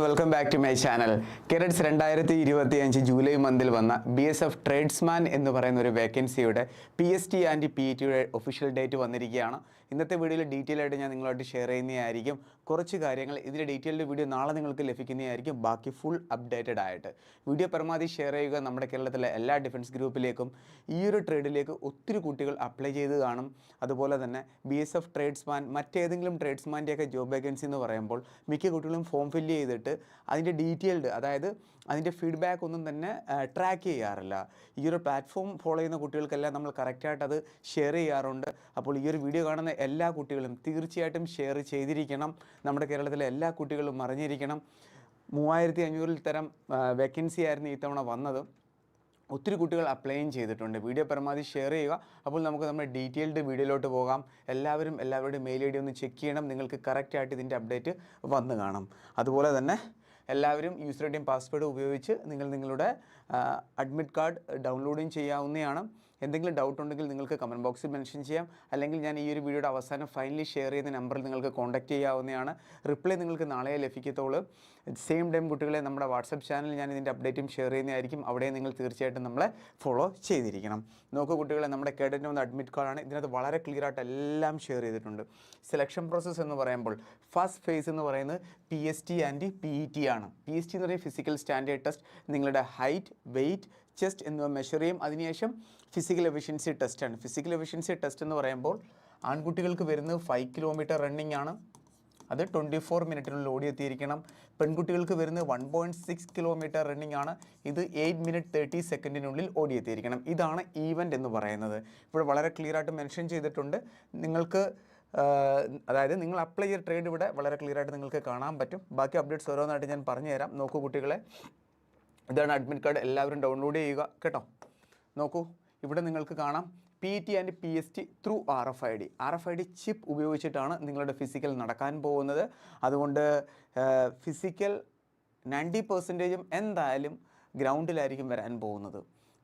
Welcome back to my channel കിരഡ്സ് രണ്ടായിരത്തി ഇരുപത്തി അഞ്ച് ജൂലൈ മന്തിൽ വന്ന ബി എസ് എഫ് ട്രേഡ്സ്മാൻ എന്ന് പറയുന്ന ഒരു വേക്കൻസിയുടെ P S T and P E ടിയുടെ ഒഫീഷ്യൽ ഡേറ്റ് വന്നിരിക്കുകയാണ്. ഇന്നത്തെ വീഡിയോയിൽ ഡീറ്റെയിൽ ആയിട്ട് ഞാൻ നിങ്ങളായിട്ട് ഷെയർ ചെയ്യുന്നതായിരിക്കും. കുറച്ച് കാര്യങ്ങൾ ഇതിന്റെ ഡീറ്റെയിൽഡ് വീഡിയോ നാളെ നിങ്ങൾക്ക് ലഭിക്കുന്നതായിരിക്കും. ബാക്കി ഫുൾ അപ്ഡേറ്റഡ് ആയിട്ട്. വീഡിയോ പരമാവധി ഷെയർ ചെയ്യുക. നമ്മുടെ കേരളത്തിലെ എല്ലാ ഡിഫൻസ് ഗ്രൂപ്പിലേക്കും ഈ ഒരു ട്രേഡിലേക്ക് ഒത്തിരി കുട്ടികൾ അപ്ലൈ ചെയ്ത് കാണും. അതുപോലെ തന്നെ ബി എസ് എഫ് ട്രേഡ്സ്മാൻ മറ്റേതെങ്കിലും ട്രേഡ്സ്മാന്റെയൊക്കെ ജോബ് വേക്കൻസി എന്ന് പറയുമ്പോൾ മിക്ക കുട്ടികളും ഫോം ഫില്ല് ചെയ്തിട്ട് അതിന്റെ ഡീറ്റെയിൽഡ് അതായത് അതിന്റെ ഫീഡ്ബാക്ക് ഒന്നും തന്നെ ട്രാക്ക് ചെയ്യാറില്ല. ഈ ഒരു പ്ലാറ്റ്ഫോം ഫോളോ ചെയ്യുന്ന കുട്ടികൾക്കെല്ലാം നമ്മൾ കറക്റ്റായിട്ട് അത് ഷെയർ ചെയ്യാറുണ്ട്. അപ്പോൾ ഈ ഒരു വീഡിയോ കാണുന്ന എല്ലാ കുട്ടികളും തീർച്ചയായിട്ടും ഷെയർ ചെയ്തിരിക്കണം. നമ്മുടെ കേരളത്തിലെ എല്ലാ കുട്ടികളും അറിഞ്ഞിരിക്കണം. മൂവായിരത്തി അഞ്ഞൂറിൽ തരം വേക്കൻസി ആയിരുന്നു ഇത്തവണ വന്നത്. ഒത്തിരി കുട്ടികൾ അപ്ലൈയും ചെയ്തിട്ടുണ്ട്. വീഡിയോ പരമാവധി ഷെയർ ചെയ്യുക. അപ്പോൾ നമുക്ക് നമ്മുടെ ഡീറ്റെയിൽഡ് വീഡിയോയിലോട്ട് പോകാം. എല്ലാവരും എല്ലാവരുടെയും മെയിൽ ഐ ഡി ഒന്ന് ചെക്ക് ചെയ്യണം. നിങ്ങൾക്ക് കറക്റ്റായിട്ട് ഇതിന്റെ അപ്ഡേറ്റ് വന്ന് കാണാം. അതുപോലെ തന്നെ എല്ലാവരും യൂസർ ഐ ഡിയും പാസ്വേഡും ഉപയോഗിച്ച് നിങ്ങൾ നിങ്ങളുടെ അഡ്മിറ്റ് കാർഡ് ഡൗൺലോഡും ചെയ്യാവുന്നതാണ്. എന്തെങ്കിലും ഡൗട്ട് ഉണ്ടെങ്കിൽ നിങ്ങൾക്ക് കമന്റ് ബോക്സിൽ മെൻഷൻ ചെയ്യാം. അല്ലെങ്കിൽ ഞാൻ ഈ ഒരു വീഡിയോയുടെ അവസാനം ഫൈനലി ഷെയർ ചെയ്യുന്ന നമ്പറിൽ നിങ്ങൾക്ക് കോൺടാക്റ്റ് ചെയ്യാവുന്നതാണ്. റിപ്ലൈ നിങ്ങൾക്ക് നാളെ ലഭിക്കത്തുള്ളൂ. സെയിം ടൈം കുട്ടികളെ നമ്മുടെ വാട്സപ്പ് ചാനൽ ഞാൻ ഇതിന്റെ അപ്ഡേറ്റും ഷെയർ ചെയ്യുന്നതായിരിക്കും. അവിടെ നിങ്ങൾ തീർച്ചയായിട്ടും നമ്മളെ ഫോളോ ചെയ്തിരിക്കണം. നോക്കൂ കുട്ടികളെ നമ്മുടെ കേഡറ്റിന് വന്ന അഡ്മിറ്റ് കാർഡാണ് ഇതിനകത്ത് വളരെ ക്ലിയർ ആയിട്ട് എല്ലാം ഷെയർ ചെയ്തിട്ടുണ്ട്. സെലക്ഷൻ പ്രോസസ്സ് എന്ന് പറയുമ്പോൾ ഫസ്റ്റ് ഫേസ് എന്ന് പറയുന്നത് P S T and P E T ആണ്. പി എസ് ടി എന്ന് പറയുന്നത് ഫിസിക്കൽ സ്റ്റാൻഡേർഡ് ടെസ്റ്റ് നിങ്ങളുടെ ഹൈറ്റ് വെയ്റ്റ് ചെസ്റ്റ് എന്നിവ മെഷർ ചെയ്യും. അതിനുശേഷം ഫിസിക്കൽ എഫിഷ്യൻസി ടെസ്റ്റാണ് ഫിസിക്കൽ എഫിഷ്യൻസി ടെസ്റ്റ് എന്ന് പറയുമ്പോൾ ആൺകുട്ടികൾക്ക് വരുന്നത് ഫൈവ് കിലോമീറ്റർ റണ്ണിംഗ് ആണ്. അത് ട്വന്റി ഫോർ മിനിറ്റിനുള്ളിൽ ഓടിയെത്തിയിരിക്കണം പെൺകുട്ടികൾക്ക് വരുന്നത് one point six kilometre running ആണ്. ഇത് എയ്റ്റ് മിനിറ്റ് തേർട്ടി സെക്കൻഡിനുള്ളിൽ ഓടിയെത്തിയിരിക്കണം ഇതാണ് ഈവന്റ് എന്ന് പറയുന്നത്. ഇവിടെ വളരെ ക്ലിയർ ആയിട്ട് മെൻഷൻ ചെയ്തിട്ടുണ്ട്. നിങ്ങൾക്ക് അതായത് നിങ്ങൾ അപ്ലൈ ചെയ്ത ട്രേഡ് ഇവിടെ വളരെ ക്ലിയർ ആയിട്ട് നിങ്ങൾക്ക് കാണാൻ പറ്റും. ബാക്കി അപ്ഡേറ്റ്സ് ഓരോന്നായിട്ട് ഞാൻ പറഞ്ഞു തരാം നോക്കൂ കുട്ടികളെ. ഇതാണ് അഡ്മിറ്റ് കാർഡ് എല്ലാവരും ഡൗൺലോഡ് ചെയ്യുക. കേട്ടോ? നോക്കൂ. ഇവിടെ നിങ്ങൾക്ക് കാണാം P T and P S T through R F I D R F I D chip ഉപയോഗിച്ചിട്ടാണ് നിങ്ങളുടെ ഫിസിക്കൽ നടക്കാൻ പോകുന്നത്. അതുകൊണ്ട് ഫിസിക്കൽ നയന്റി പെർസെന്റേജും എന്തായാലും ഗ്രൗണ്ടിലായിരിക്കും വരാൻ പോകുന്നത്.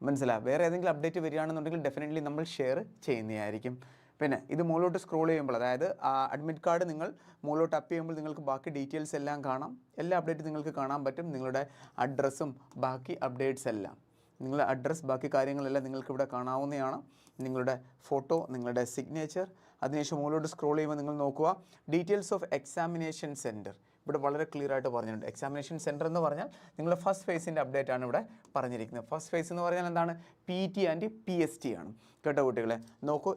മനസ്സിലായി വേറെ ഏതെങ്കിലും അപ്ഡേറ്റ് വരികയാണെന്നുണ്ടെങ്കിൽ ഡെഫിനറ്റ്ലി നമ്മൾ ഷെയർ ചെയ്യുന്നതായിരിക്കും. പിന്നെ ഇത് മുകളിലോട്ട് സ്ക്രോൾ ചെയ്യുമ്പോൾ അതായത് അഡ്മിറ്റ് കാർഡ് നിങ്ങൾ മുകളിലോട്ട് അപ്പ് ചെയ്യുമ്പോൾ നിങ്ങൾക്ക് ബാക്കി ഡീറ്റെയിൽസ് എല്ലാം കാണാം. എല്ലാ അപ്ഡേറ്റും നിങ്ങൾക്ക് കാണാൻ പറ്റും. നിങ്ങളുടെ അഡ്രസ്സും ബാക്കി അപ്ഡേറ്റ്സ് എല്ലാം. നിങ്ങളുടെ അഡ്രസ്സ് ബാക്കി കാര്യങ്ങളെല്ലാം നിങ്ങൾക്ക് ഇവിടെ കാണാവുന്നതാണ്. നിങ്ങളുടെ ഫോട്ടോ നിങ്ങളുടെ സിഗ്നേച്ചർ അതിനുശേഷം മുകളിലോട്ട് സ്ക്രോൾ ചെയ്യുമ്പോൾ നിങ്ങൾ നോക്കുക ഡീറ്റെയിൽസ് ഓഫ് എക്സാമിനേഷൻ സെന്റർ ഇവിടെ വളരെ ക്ലിയർ ആയിട്ട് പറഞ്ഞിട്ടുണ്ട്. എക്സാമിനേഷൻ സെന്റർ എന്ന് പറഞ്ഞാൽ നിങ്ങളുടെ ഫസ്റ്റ് ഫേസിന്റെ അപ്ഡേറ്റ് ആണ് ഇവിടെ പറഞ്ഞിരിക്കുന്നത്. ഫസ്റ്റ് ഫേസ് എന്ന് പറഞ്ഞാൽ എന്താണ്? P T and P S T ആണ്. കേട്ടോ കുട്ടികളെ? നോക്കൂ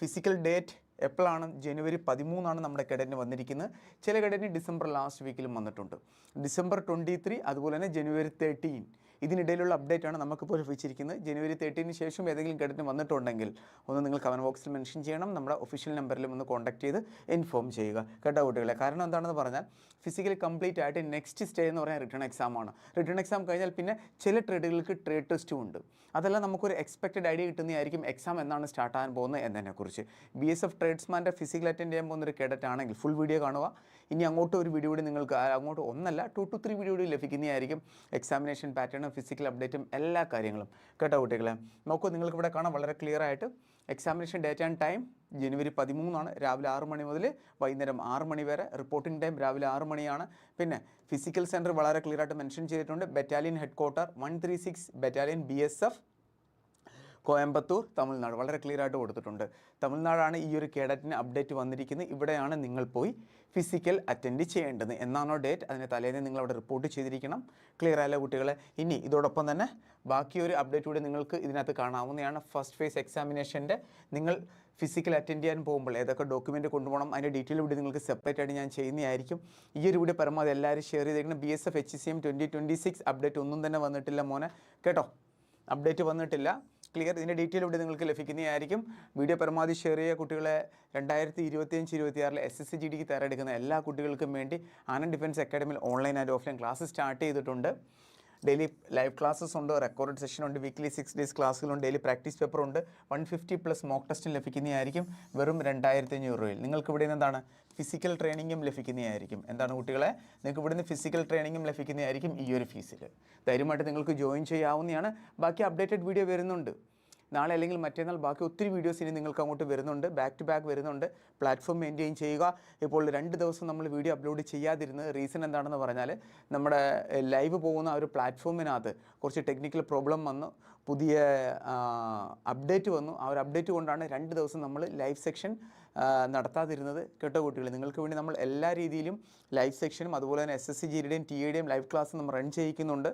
ഫിസിക്കൽ ഡേറ്റ് എപ്പോഴാണ്? ജനുവരി പതിമൂന്നാണ് നമ്മുടെ കെഡറ്റിന് വന്നിരിക്കുന്നത്. ചില കെഡറ്റിന് ഡിസംബർ ലാസ്റ്റ് വീക്കിലും വന്നിട്ടുണ്ട്. ഡിസംബർ ട്വന്റി ത്രീ അതുപോലെ തന്നെ ജനുവരി തേർട്ടീൻ ഇതിനിടയിലുള്ള അപ്ഡേറ്റ് ആണ് നമുക്കിപ്പോൾ ലഭിച്ചിരിക്കുന്നത്. ജനുവരി തേർട്ടീന് ശേഷം ഏതെങ്കിലും കെഡറ്റിന് വന്നിട്ടുണ്ടെങ്കിൽ ഒന്ന് നിങ്ങൾ കമന്റ് ബോക്സിൽ മെൻഷൻ ചെയ്യണം. നമ്മുടെ ഒഫീഷ്യൽ നമ്പറിലും ഒന്ന് കോൺടാക്ട് ചെയ്ത് ഇൻഫോം ചെയ്യുക. കേട്ടോ കുട്ടികളെ? കാരണം എന്താണെന്ന് പറഞ്ഞാൽ ഫിസിക്കലി കംപ്ലീറ്റ് ആയിട്ട് നെക്സ്റ്റ് സ്റ്റേ എന്ന് പറഞ്ഞാൽ റിട്ടേൺ എക്സാം ആണ്. റിട്ടേൺ എക്സാം കഴിഞ്ഞാൽ പിന്നെ ചില ട്രേഡുകൾക്ക് ട്രേഡ് ടെസ്റ്റും ഉണ്ട്. അതെല്ലാം നമുക്കൊരു എക്സ്പെക്റ്റഡ് ഐഡിയ കിട്ടുന്നതായിരിക്കും എക്സാം എന്നാണ് സ്റ്റാർട്ട് ആകാൻ പോകുന്നത് എന്നതിനെക്കുറിച്ച്. ബി എസ് എഫ് ട്രേഡ്സ്മാന്റെ ഫിസിക്കൽ അറ്റൻഡ് ചെയ്യാൻ പോകുന്ന ഒരു കേഡറ്റ് ആണെങ്കിൽ ഫുൾ വീഡിയോ കാണുക. ഇനി അങ്ങോട്ട് ഒരു വീഡിയോ കൂടി നിങ്ങൾക്ക് അങ്ങോട്ട് ഒന്നല്ല ടു ടു ത്രീ വീഡിയോ കൂടി ലഭിക്കുന്നതായിരിക്കും എക്സാമിനേഷൻ പാറ്റേണും ഫിസിക്കൽ അപ്ഡേറ്റും എല്ലാ കാര്യങ്ങളും. കേട്ടോ കുട്ടികളെ? നോക്കൂ നിങ്ങൾക്ക് ഇവിടെ കാണാം വളരെ ക്ലിയർ ആയിട്ട് എക്സാമിനേഷൻ ഡേറ്റ് ആൻഡ് ടൈം ജനുവരി പതിമൂന്നാണ്. രാവിലെ ആറ് മണി മുതൽ വൈകുന്നേരം ആറ് മണി വരെ റിപ്പോർട്ടിംഗ് ടൈം രാവിലെ ആറ് മണിയാണ്. പിന്നെ ഫിസിക്കൽ സെന്റർ വളരെ ക്ലിയർ ആയിട്ട് മെൻഷൻ ചെയ്തിട്ടുണ്ട്. Battalion head quarter one battalion B Coimbatore Tamil Nadu. വളരെ ക്ലിയർ ആയിട്ട് കൊടുത്തിട്ടുണ്ട്. തമിഴ്നാടാണ് ഈ ഒരു കേഡറ്റിന് അപ്ഡേറ്റ് വന്നിരിക്കുന്നത്. ഇവിടെയാണ് നിങ്ങൾ പോയി ഫിസിക്കൽ അറ്റൻഡ് ചെയ്യേണ്ടത്. എന്നാണോ ഡേറ്റ്? അതിന് തലേന്ന് നിങ്ങൾ അവിടെ റിപ്പോർട്ട് ചെയ്തിരിക്കണം. ക്ലിയർ ആയല്ലോ കുട്ടികളെ? ഇനി ഇതോടൊപ്പം തന്നെ ബാക്കി ഒരു അപ്ഡേറ്റ് കൂടി നിങ്ങൾക്ക് ഇതിനകത്ത് കാണാവുന്നതാണ്. ഫസ്റ്റ് ഫേസ് എക്സാമിനേഷന്റെ നിങ്ങൾ ഫിസിക്കൽ അറ്റൻഡ് ചെയ്യാൻ പോകുമ്പോൾ ഏതൊക്കെ ഡോക്യുമെന്റ് കൊണ്ടുപോകണം അതിന്റെ ഡീറ്റെയിൽ കൂടി നിങ്ങൾക്ക് സെപ്പറേറ്റ് ആയിട്ട് ഞാൻ ചെയ്യുന്നതായിരിക്കും. ഈ ഒരു കൂടി പരമാവധി എല്ലാവരും ഷെയർ ചെയ്തേക്കണം. B S F H C M twenty twenty six update ഒന്നും തന്നെ വന്നിട്ടില്ല മോനെ. കേട്ടോ? അപ്ഡേറ്റ് വന്നിട്ടില്ല. ക്ലിയർ. ഇതിന്റെ ഡീറ്റെയിൽ ഇവിടെ നിങ്ങൾക്ക് ലഭിക്കുന്നതായിരിക്കും. വീഡിയോ പരമാവധി ഷെയർ ചെയ്യുക. കുട്ടികളെ രണ്ടായിരത്തി ഇരുപത്തിയഞ്ച് ഇരുപത്തിയാറിൽ എസ് എസ് സി ജി ഡിക്ക് തയ്യാറെടുക്കുന്ന എല്ലാ കുട്ടികൾക്കും വേണ്ടി Anand defence അക്കാഡമിയിൽ online and offline class start ചെയ്തിട്ടുണ്ട്. ഡെയിലി ലൈവ് ക്ലാസ്സസ് ഉണ്ട് റെക്കോർഡ് സെഷൻ ഉണ്ട് വീക്ക്ലി സിക്സ് ഡേയ്സ് ക്ലാസ്സുകളുണ്ട് ഡെയിലി പ്രാക്ടീസ് പേപ്പർ ഉണ്ട്. വൺ ഫിഫ്റ്റി പ്ലസ് മോക്ക് ടെസ്റ്റും ലഭിക്കുന്നതായിരിക്കും വെറും രണ്ടായിരത്തി അഞ്ഞൂറ് രൂപയിൽ. നിങ്ങൾക്ക് ഇവിടെ നിന്ന് എന്താണ്? ഫിസിക്കൽ ട്രെയിനിങ്ങും ലഭിക്കുന്നതായിരിക്കും. എന്താണ് കുട്ടികളെ? നിങ്ങൾക്ക് ഇവിടുന്ന് ഫിസിക്കൽ ട്രെയിനിങ്ങും ലഭിക്കുന്നതായിരിക്കും ഈ ഒരു ഫീസിൽ ധൈര്യമായിട്ട് നിങ്ങൾക്ക് ജോയിൻ ചെയ്യാവുന്നതാണ്. ബാക്കി അപ്ഡേറ്റഡ് വീഡിയോ വരുന്നുണ്ട്. നാളെ അല്ലെങ്കിൽ മറ്റന്നാൾ ബാക്കി ഒത്തിരി വീഡിയോസ് ഇനി നിങ്ങൾക്ക് അങ്ങോട്ട് വരുന്നുണ്ട്. ബാക്ക് ടു ബാക്ക് വരുന്നുണ്ട്. പ്ലാറ്റ്ഫോം മെയിന്റെയിൻ ചെയ്യുക. ഇപ്പോൾ രണ്ട് ദിവസം നമ്മൾ വീഡിയോ അപ്ലോഡ് ചെയ്യാതിരുന്നത് റീസൺ എന്താണെന്ന് പറഞ്ഞാൽ നമ്മുടെ ലൈവ് പോകുന്ന ആ ഒരു പ്ലാറ്റ്ഫോമിനകത്ത് കുറച്ച് ടെക്നിക്കൽ പ്രോബ്ലം വന്നു. പുതിയ അപ്ഡേറ്റ് വന്നു. ആ ഒരു അപ്ഡേറ്റ് കൊണ്ടാണ് രണ്ട് ദിവസം നമ്മൾ ലൈവ് സെക്ഷൻ നടത്താതിരുന്നത്. കേട്ടോ കുട്ടികൾ നിങ്ങൾക്ക് വേണ്ടി നമ്മൾ എല്ലാ രീതിയിലും ലൈവ് സെക്ഷനും അതുപോലെ തന്നെ എസ് എസ് സി ജിയുടെയും ടി എയുടെയും ലൈവ് ക്ലാസ് നമ്മൾ റൺ ചെയ്യിക്കുന്നുണ്ട്.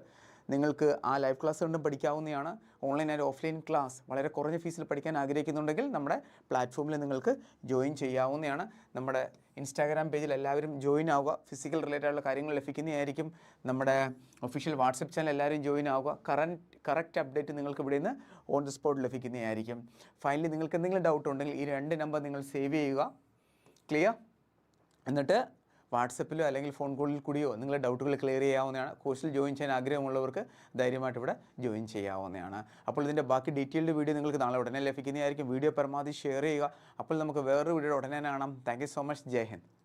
നിങ്ങൾക്ക് ആ ലൈവ് ക്ലാസ് കൊണ്ടും പഠിക്കാവുന്നതാണ്. ഓൺലൈൻ ആൻഡ് ഓഫ്ലൈൻ ക്ലാസ് വളരെ കുറഞ്ഞ ഫീസിൽ പഠിക്കാൻ ആഗ്രഹിക്കുന്നുണ്ടെങ്കിൽ നമ്മുടെ പ്ലാറ്റ്ഫോമിൽ നിങ്ങൾക്ക് ജോയിൻ ചെയ്യാവുന്നതാണ്. നമ്മുടെ ഇൻസ്റ്റാഗ്രാം പേജിൽ എല്ലാവരും ജോയിൻ ആവുക. ഫിസിക്കൽ റിലേറ്റഡ് ആയിട്ടുള്ള കാര്യങ്ങൾ ലഭിക്കുന്നതായിരിക്കും. നമ്മുടെ ഒഫീഷ്യൽ വാട്സപ്പ് ചാനൽ എല്ലാവരും ജോയിൻ ആവുക. കറന്റ് കറക്റ്റ് അപ്ഡേറ്റ് നിങ്ങൾക്ക് ഇവിടെ നിന്ന് ഓൺ ദി സ്പോട്ട് ലഭിക്കുന്നതായിരിക്കും. ഫൈനലി നിങ്ങൾക്ക് എന്തെങ്കിലും ഡൗട്ട് ഉണ്ടെങ്കിൽ ഈ രണ്ട് നമ്പർ നിങ്ങൾ സേവ് ചെയ്യുക. ക്ലിയർ എന്നിട്ട് വാട്സപ്പിലോ അല്ലെങ്കിൽ ഫോൺ കോളിൽ കൂടിയോ നിങ്ങളുടെ ഡൗട്ടുകൾ ക്ലിയർ ചെയ്യാവുന്നതാണ്. കോഴ്സിൽ ജോയിൻ ചെയ്യാൻ ആഗ്രഹമുള്ളവർക്ക് ധൈര്യമായിട്ട് ഇവിടെ ജോയിൻ ചെയ്യാവുന്നതാണ്. അപ്പോൾ ഇതിന്റെ ബാക്കി ഡീറ്റെയിൽഡ് വീഡിയോ നിങ്ങൾക്ക് നാളെ ഉടനെ ലഭിക്കുന്നതായിരിക്കും. വീഡിയോ പരമാവധി ഷെയർ ചെയ്യുക. അപ്പോൾ നമുക്ക് വേറൊരു വീഡിയോ ഉടനെ കാണാം. Thank so much. Jai Hind.